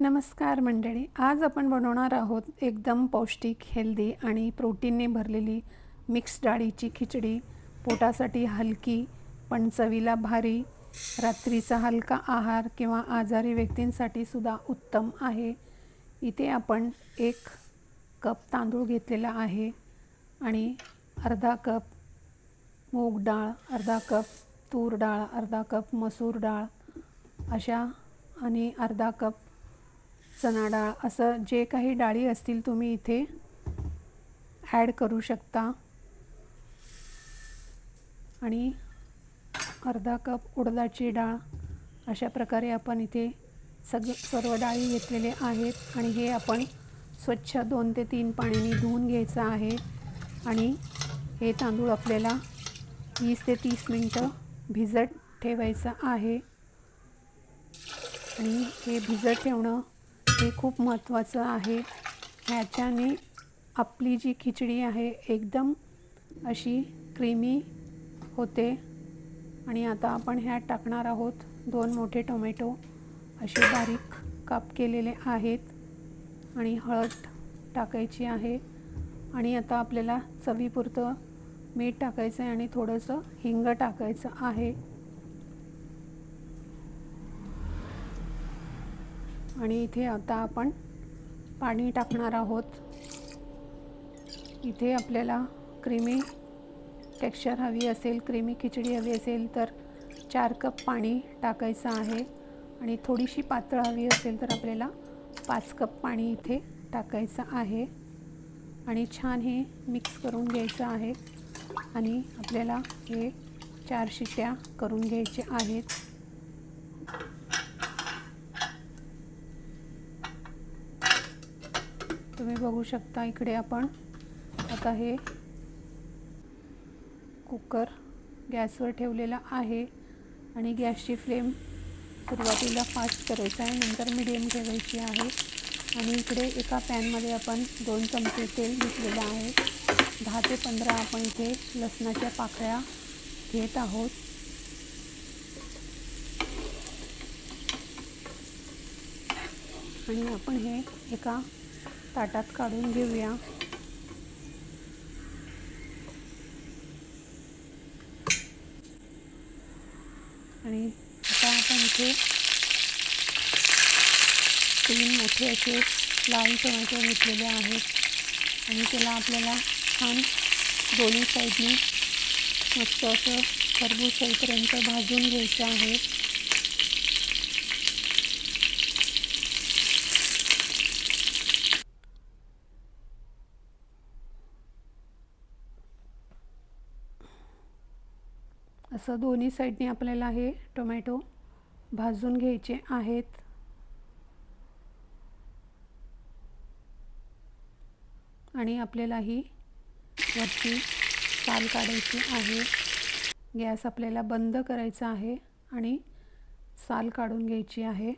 नमस्कार मंडळी आज आपण बनवणार आहोत एकदम पौष्टिक हेल्दी आणि प्रोटीनने भरलेली मिक्स डाळीची खिचडी. पोटासाठी हलकी पण चवीला भारी रात्रीचा हलका आहार किंवा आजारी व्यक्तींसाठी सुद्धा उत्तम आहे. इथे आपण एक कप तांदूळ घेतलेला आहे आणि अर्धा कप मूग डाळ अर्धा कप तूर डाळ अर्धा कप मसूर डाळ अशा आणि अर्धा कप चणा डाळ असं जे काही डाळी असतील तुम्ही इथे ॲड करू शकता. आणि अर्धा कप उडदाची डाळ. अशा प्रकारे आपण इथे सग सर्व डाळी घेतलेले आहेत आणि हे आपण स्वच्छ दोन ते तीन पाण्याने धुवून घ्यायचं आहे. आणि हे तांदूळ आपल्याला वीस ते तीस मिनटं भिजत ठेवायचं आहे. आणि हे भिजत ठेवणं हे खूप महत्त्वाचं आहे. ह्याच्याने आपली जी खिचडी आहे एकदम अशी क्रीमी होते. आणि आता आपण ह्यात टाकणार आहोत दोन मोठे टोमॅटो. असे बारीक काप केलेले आहेत. आणि हळद टाकायची आहे. आणि आता आपल्याला चवीपुरतं मीठ टाकायचं आहे आणि थोडंसं हिंग टाकायचं आहे. आणि इथे आता आपण पाणी टाकणार आहोत. इथे आपल्याला क्रीमी टेक्स्चर हवी असेल क्रीमी खिचडी हवी असेल तर चार कप पाणी टाकायचं आहे. आणि थोडीशी पातळ हवी असेल तर आपल्याला पाच कप पाणी इथे टाकायचं आहे. आणि छान हे मिक्स करून घ्यायचं आहे. आणि आपल्याला हे चार शिट्ट्या करून घ्यायचे आहेत. तुम्ही बघू शकता इकडे आपण. आता हे कुकर गॅसवर ठेवलेला आहे आणि गॅसची फ्लेम सुरुवातीला फास्ट करायचा आहे नंतर मिडियम ठेवायची आहे. आणि इकडे एका पॅनमध्ये आपण दोन चमचे तेल घेतलेलं आहे. दहा ते पंधरा आपण इथे लसणाच्या पाकळ्या घेत आहोत. आणि आपण हे एका ताटात काढून घेऊया. आणि आता आपण इथे तीन मोठे असे लाल टोमॅटो घेतलेले आहेत. आणि त्याला आपल्याला छान दोन्ही साईडने मस्त असं खरबूज होईपर्यंत भाजून घ्यायचं आहे. असं दोन्ही साईडने आपल्याला हे टोमॅटो भाजून घ्यायचे आहेत. आणि आपल्याला ही वरची साल काढायची आहे. गॅस आपल्याला बंद करायचा आहे आणि साल काढून घ्यायची आहे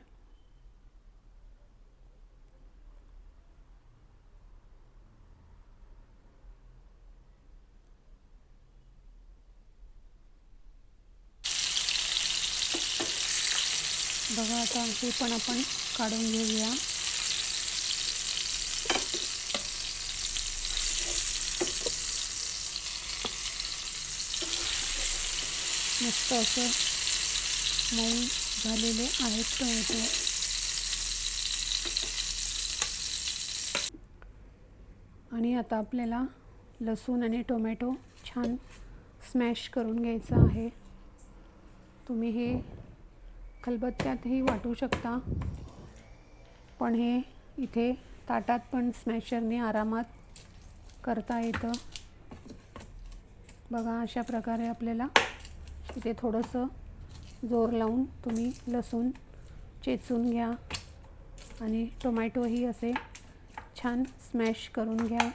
बघा आता हे पण आपण काढून घेऊया. मस्त असं मऊ झालेले आहेत टोमॅटो. आणि आता आपल्याला लसूण आणि टोमॅटो छान स्मॅश करून घ्यायचं आहे. तुम्ही हे खलबत्त्यातही वाटू शकता. पण हे इथे ताटात पण स्मॅशरने आरामात करता येतं. बघा अशा प्रकारे आपल्याला इथे थोडंसं जोर लावून तुम्ही लसूण चेचून घ्या आणि टोमॅटोही असे छान स्मॅश करून घ्या.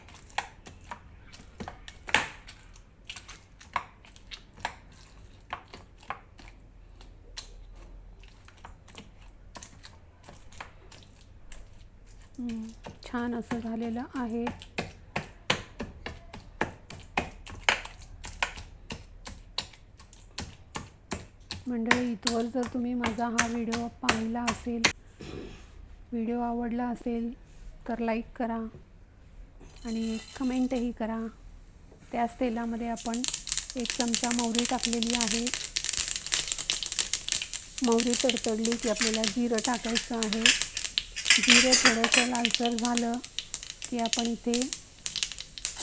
छान असं झालेलं आहे. मंडळी इथवर जर तुम्ही माझा हा व्हिडिओ पाहिला असेल व्हिडिओ आवडला असेल तर लाईक करा आणि कमेंटही करा. त्याच तेलामध्ये आपण एक चमचा मोहरी टाकलेली आहे. मोहरी तडतडली की आपल्याला जिरं टाकायचं आहे. जिरं थोडंसं लालसर झालं की आपण इथे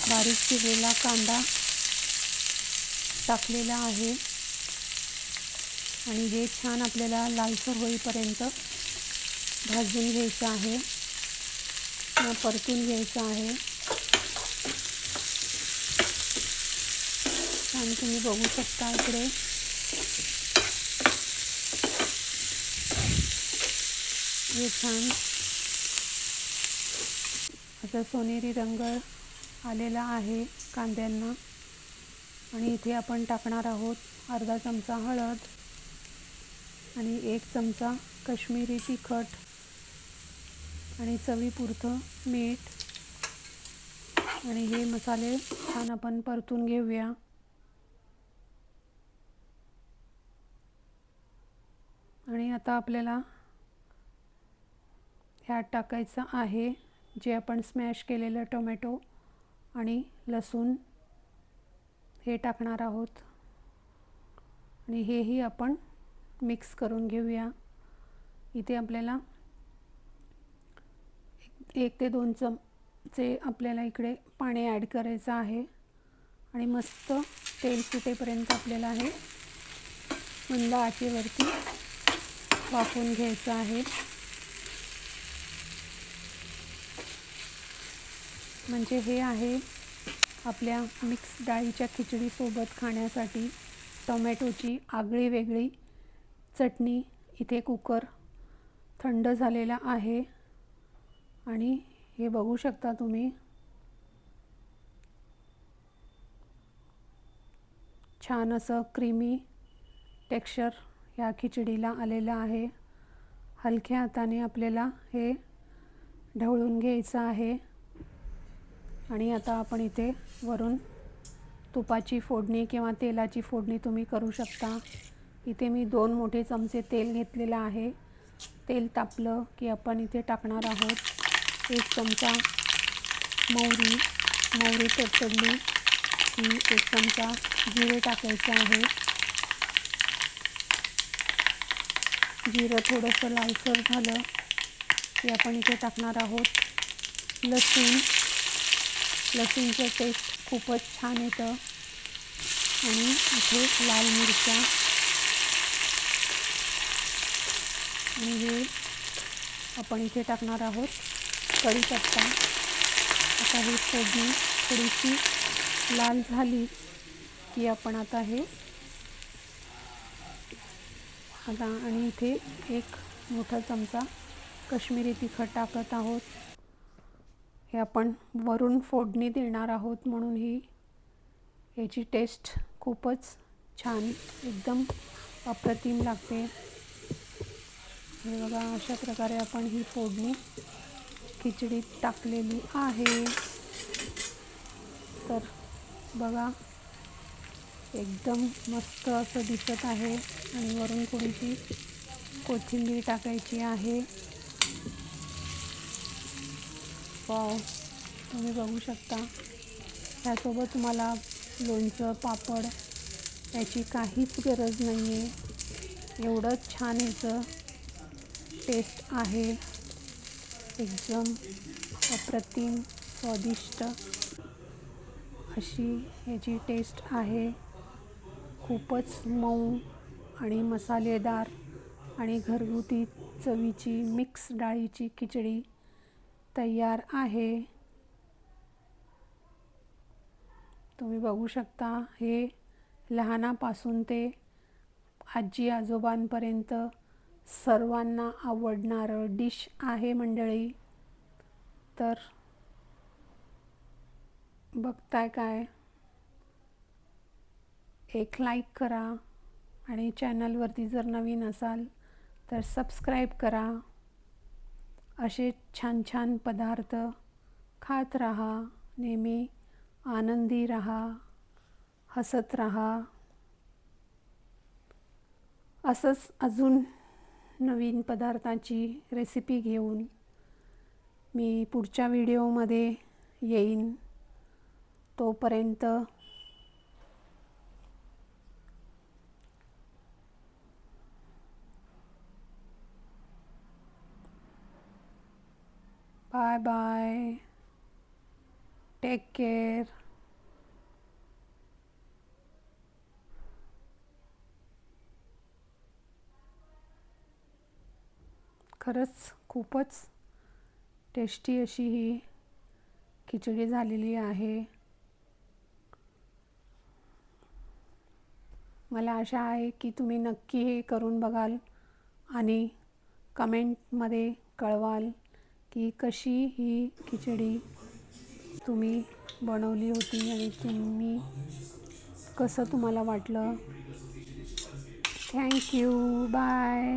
बारीक चिरलेला कांदा टाकलेला आहे. आणि हे छान आपल्याला लालसर होईपर्यंत भाजून घ्यायचं आहे. किंवा परतून घ्यायचं आहे. छान तुम्ही बघू शकता इकडे. हे छान असा सोनेरी रंग आलेला आहे कांद्यांना. आणि इथे आपण टाकणार आहोत अर्धा चमचा हळद आणि एक चमचा कश्मीरी तिखट आणि चवीपुरतं मीठ. आणि हे मसाले छान आपण परतून घेऊया. आणि आता आपल्याला ह्यात टाकायचं आहे. जे आपण स्मॅश केलेलं टोमॅटो आणि लसूण हे टाकणार आहोत. आणि हेही आपण मिक्स करून घेऊया. इथे आपल्याला एक ते दोन चमचे आपल्याला इकडे पाणी ॲड करायचं आहे. आणि मस्त तेल सुटेपर्यंत आपल्याला हे मंद आचेवरती वाफवून घ्यायचं आहे. म्हणजे हे आहे आपल्या मिक्स डाळीच्या खिचडीसोबत खाण्यासाठी टोमॅटोची आगळी वेगळी चटणी इथे कुकर थंड झालेला आहे. आणि हे बघू शकता तुम्ही. छान असं क्रीमी टेक्स्चर ह्या खिचडीला आलेलं आहे. हलक्या हाताने आपल्याला हे ढवळून घ्यायचं आहे. आणि आता आपण इथे वरून तुपाची फोडणी किंवा तेलाची फोडणी तुम्ही करू शकता. इथे मी दोन मोठे चमचे तेल घेतलेलं आहे. तेल तापलं की आपण इथे टाकणार आहोत. एक चमचा मोहरी मोहरी तडतडली की एक चमचा जिरे टाकायचं आहे. जिरं थोडंसं लालसर झालं की आपण इथे टाकणार आहोत. लसूण लसूणचं टेस्ट खूपच छान येतं. आणि इथे लाल मिरच्या. आणि हे आपण इथे टाकणार आहोत. कढीपत्ता आता ही फोडणी थोडीशी लाल झाली की आपण आता हे आता आणि इथे एक मोठा चमचा कश्मीरी तिखट टाकत आहोत. हे आपण वरून फोडणी देणार आहोत म्हणून ही याची टेस्ट खूपच छान एकदम अप्रतिम लागते. हे बघा अशा प्रकारे आपण ही फोडणी खिचडीत टाकलेली आहे. तर बघा एकदम मस्त असं दिसत आहे. आणि वरून थोडीशी कोथिंबीर टाकायची आहे. वाव तुम्ही बघू शकता. ह्यासोबत तुम्हाला लोणचं पापड याची काहीच गरज नाही आहे एवढंच छान याचं टेस्ट आहे. एकदम अप्रतिम स्वादिष्ट अशी याची टेस्ट आहे. खूपच मऊ आणि मसालेदार आणि घरगुती चवीची मिक्स डाळीची खिचडी तयार आहे. तुम्ही बघू शकता हे लहानापासून ते आजी आजोबांपर्यंत सर्वांना आवडणारं डिश आहे मंडळी. तर बघताय काय? एक लाईक करा आणि चॅनलवरती जर नवीन असाल तर सबस्क्राईब करा. असे छान छान पदार्थ खात राहा नेहमी आनंदी राहा हसत राहा. असंच अजून नवीन पदार्थाची रेसिपी घेऊन मी पुढच्या व्हिडिओमध्ये येईन. तोपर्यंत बाय बाय टेक केअर खरंच खूपच टेस्टी अशी ही खिचडी झालेली आहे. मला आशा आहे की तुम्ही नक्की हे करून बघाल आणि कमेंटमध्ये कळवाल. की कशी ही खिचडी तुम्ही बनवली होती आणि तुम्ही कसं तुम्हाला वाटलं? Thank you bye